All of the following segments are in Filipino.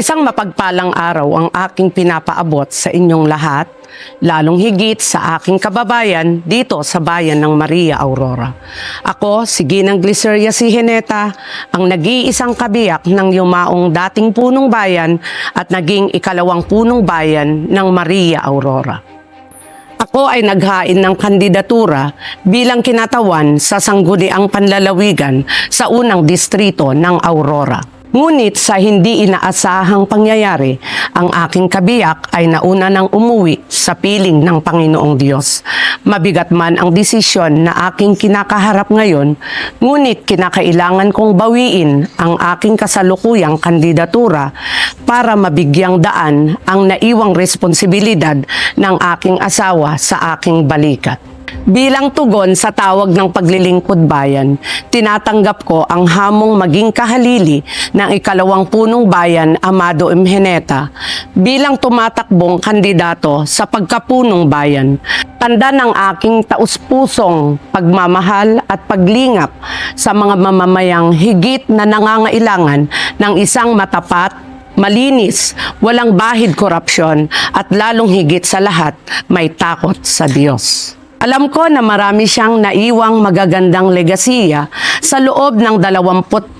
Isang mapagpalang araw ang aking pinapaabot sa inyong lahat, lalong higit sa aking kababayan dito sa bayan ng Maria Aurora. Ako, si Ginang Gliceria si Heneta, ang nag-iisang kabiyak ng yumaong dating punong bayan at naging ikalawang punong bayan ng Maria Aurora. Ako ay naghain ng kandidatura bilang kinatawan sa sangguniang panlalawigan sa unang distrito ng Aurora. Ngunit sa hindi inaasahang pangyayari, ang aking kabiyak ay nauna nang umuwi sa piling ng Panginoong Diyos. Mabigat man ang desisyon na aking kinakaharap ngayon, ngunit kinakailangan kong bawiin ang aking kasalukuyang kandidatura para mabigyang daan ang naiwang responsibilidad ng aking asawa sa aking balikat. Bilang tugon sa tawag ng paglilingkod bayan, tinatanggap ko ang hamong maging kahalili ng ikalawang punong bayan Amado M. Heneta bilang tumatakbong kandidato sa pagkapunong bayan. Tanda ng aking taus-pusong pagmamahal at paglingap sa mga mamamayang higit na nangangailangan ng isang matapat malinis, walang bahid korupsyon at lalong higit sa lahat, may takot sa Diyos. Alam ko na marami siyang naiwang magagandang legasiya sa loob ng 27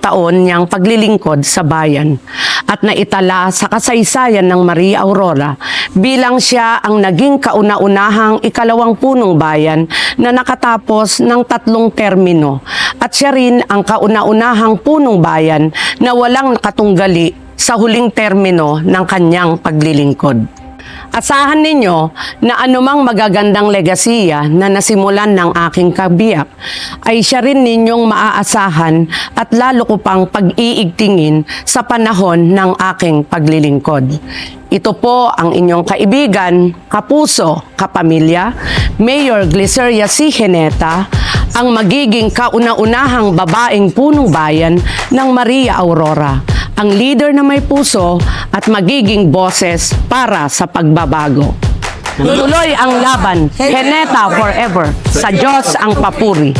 taon niyang paglilingkod sa bayan at naitala sa kasaysayan ng Maria Aurora bilang siya ang naging kauna-unahang ikalawang punong bayan na nakatapos ng tatlong termino at siya rin ang kauna-unahang punong bayan na walang nakatunggali sa huling termino ng kanyang paglilingkod. Asahan ninyo na anumang magagandang legasiya na nasimulan ng aking kabiyak ay siya rin ninyong maaasahan at lalo ko pang pag-iigtingin sa panahon ng aking paglilingkod. Ito po ang inyong kaibigan, kapuso, kapamilya, Mayor Gliceria C. Heneta, ang magiging kauna-unahang babaeng punong bayan ng Maria Aurora ang leader na may puso at magiging boses para sa pagbabago. Tuloy ang laban, Heneta forever, sa Diyos ang papuri.